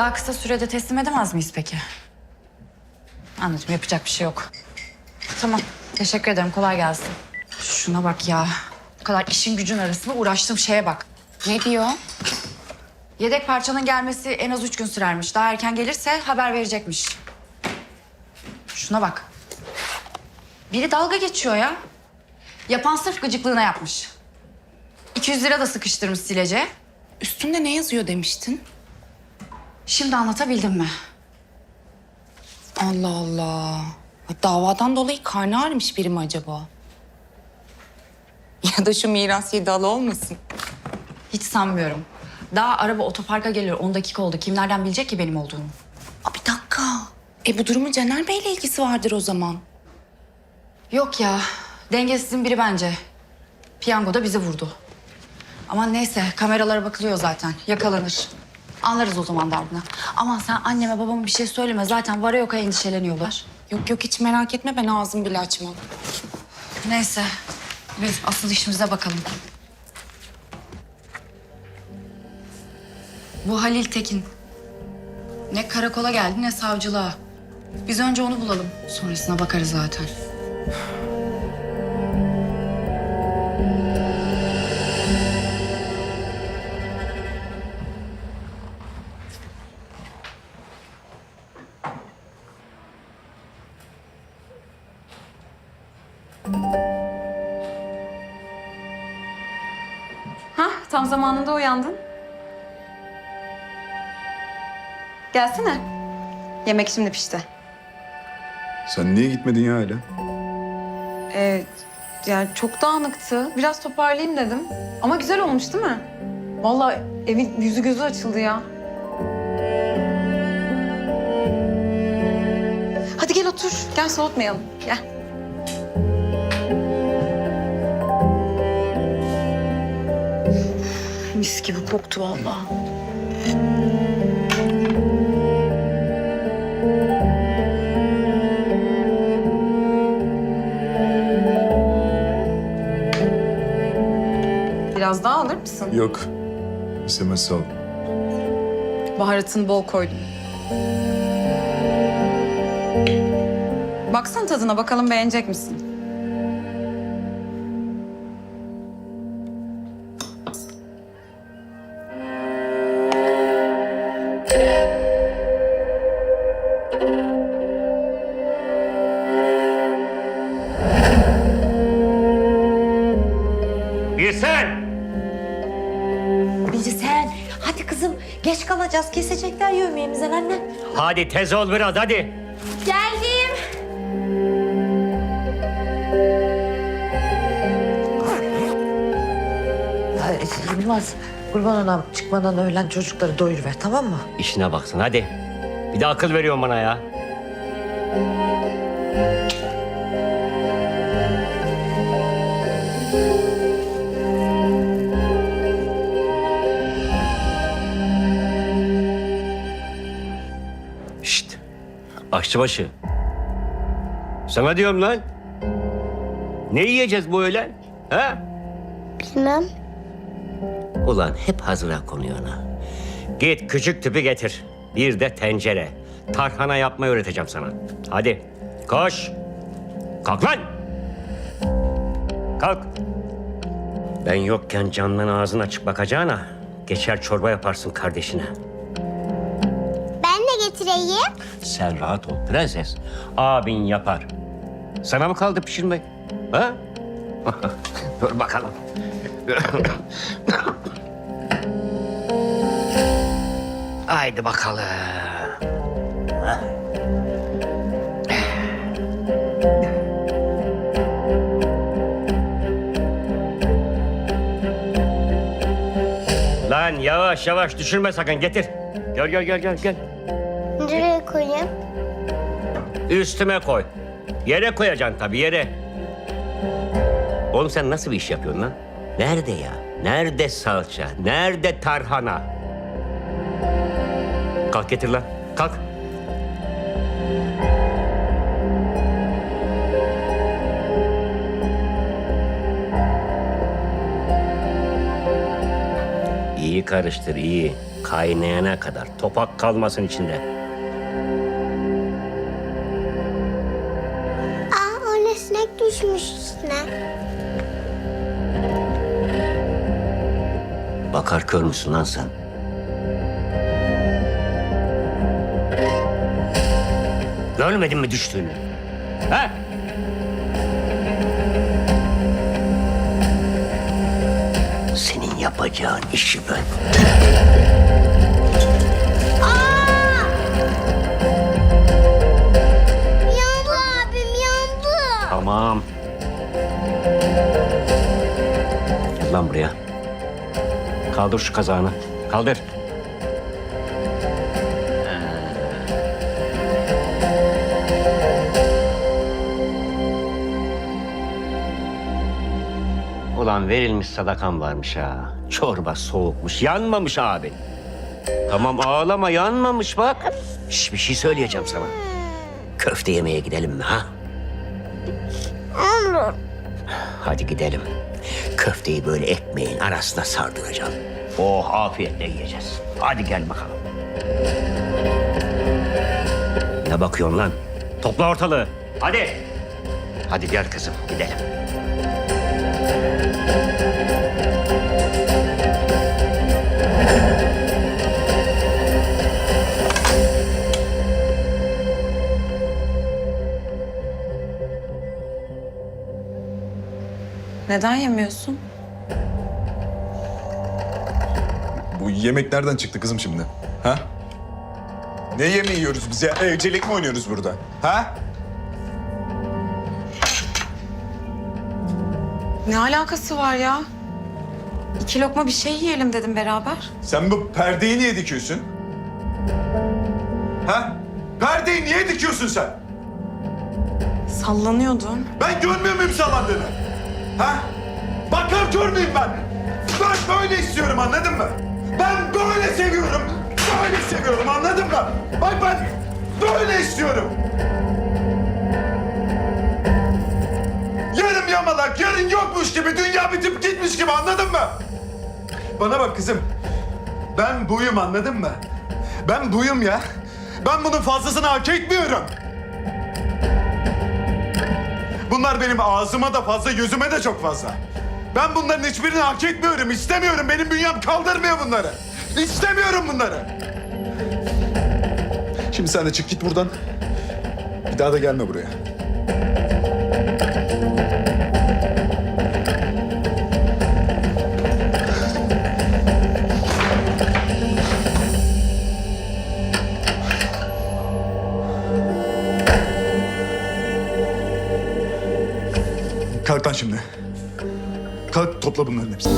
Daha kısa sürede teslim edemez miyiz peki? Anladım yapacak bir şey yok. Tamam teşekkür ederim kolay gelsin. Şuna bak ya. Bu kadar işin gücün arasında uğraştığım şeye bak. Ne diyor? Yedek parçanın gelmesi en az üç gün sürermiş. Daha erken gelirse haber verecekmiş. Şuna bak. Biri dalga geçiyor ya. Yapan sırf gıcıklığına yapmış. 200 lira da sıkıştırmış silece. Üstünde ne yazıyor demiştin? Şimdi anlatabildim mi? Allah Allah. Davadan dolayı karnı ağrımış biri mi acaba? Ya da şu miras yedi olmasın? Hiç sanmıyorum. Daha araba otoparka geliyor. 10 dakika oldu. Kim nereden bilecek ki benim olduğumu? Aa, bir dakika. E bu durumun Caner Bey'le ilgisi vardır o zaman. Yok ya. Dengesizin biri bence. Piyango da bizi vurdu. Aman neyse kameralara bakılıyor zaten. Yakalanır. Anlarız o zaman derdini. Aman sen anneme babama bir şey söyleme. Zaten vara yoka endişeleniyorlar. Yok yok hiç merak etme ben ağzım bile açmam. Neyse. Biz asıl işimize bakalım. Bu Halil Tekin. Ne karakola geldi ne savcılığa. Biz önce onu bulalım. Sonrasına bakarız zaten. Hah, tam zamanında uyandın. Gelsene. Yemek şimdi pişti. Sen niye gitmedin ya hala? Ee, yani çok dağınıktı. Biraz toparlayayım dedim. Ama güzel olmuş değil mi? Vallahi evin yüzü gözü açıldı ya. Hadi gel otur. Gel soğutmayalım. Gel. Mis gibi koktu vallahi. Biraz daha alır mısın? Yok. İstemez sağ ol. Baharatını bol koydum. Baksana tadına bakalım beğenecek misin? Bilsen! Bici sen. Hadi kızım geç kalacağız. Kesecekler yemeğimizden anne. Hadi tez ol biraz hadi. Geldim. Ay, Yılmaz, kurban olam çıkmadan öğlen çocukları doyuruver tamam mı? İşine baksın hadi. Bir de akıl veriyorsun bana ya. Şşt. Aşçıbaşı. Sana diyorum lan. Ne yiyeceğiz bu öğlen? Ha? Bilmem. Ulan hep hazıra konuyorsun ha. Git küçük tüpü getir. Bir de tencere. Tarhana yapmayı öğreteceğim sana. Hadi koş. Kalk lan. Kalk. Ben yokken camdan ağzın açık bakacağına geçer çorba yaparsın kardeşine. Getireyim. Sen rahat ol prenses. Abin yapar. Sana mı kaldı pişirmek? Ha? Dur bakalım. Haydi bakalım. Lan yavaş yavaş düşürme sakın getir. Gel gel gel gel gel. Koyayım? Üstüme koy. Yere koyacaksın tabii yere. Oğlum sen nasıl bir iş yapıyorsun lan? Nerede ya? Nerede salça? Nerede tarhana? Kalk getir lan. Kalk. İyi karıştır iyi. Kaynayana kadar topak kalmasın içinde. Aa o sinek düşmüş üstüne. Bakar kör müsün lan sen? Görmedin mi düştüğünü? Ha? Senin yapacağın işi ben. Lan buraya. Kaldır şu kazağını. Kaldır. Ulan verilmiş sadakan varmış ha. Çorba soğukmuş, yanmamış abi. Tamam ağlama, yanmamış bak. Şş, bir şey söyleyeceğim sana. Köfte yemeye gidelim mi ha? Olur. Hadi gidelim. Köfteyi böyle ekmeğin arasına sardıracağım. Oh afiyetle yiyeceğiz. Hadi gel bakalım. Ne bakıyorsun lan? Topla ortalığı. Hadi. Hadi gel kızım gidelim. Neden yemiyorsun? Bu yemek nereden çıktı kızım şimdi? Ha? Ne yemeği yiyoruz biz ya? Evcilik mi oynuyoruz burada? Ha? Ne alakası var ya? İki lokma bir şey yiyelim dedim beraber. Sen bu perdeyi niye dikiyorsun? Ha? Perdeyi niye dikiyorsun sen? Sallanıyordum. Ben görmüyor muyum sallandığını? Ha? Bakar müyüm ben? Ben böyle istiyorum anladın mı? Ben böyle seviyorum. Böyle seviyorum anladın mı? Bak ben böyle istiyorum. Yarım yamalak, yarın yokmuş gibi, dünya bitip gitmiş gibi anladın mı? Bana bak kızım. Ben buyum anladın mı? Ben buyum ya. Ben bunun fazlasını hak etmiyorum. Bunlar benim ağzıma da fazla, yüzüme de çok fazla. Ben bunların hiçbirini hak etmiyorum, istemiyorum. Benim bünyem kaldırmıyor bunları. İstemiyorum bunları. Şimdi sen de çık git buradan. Bir daha da gelme buraya. Kalk lan şimdi. Kalk topla bunların hepsini.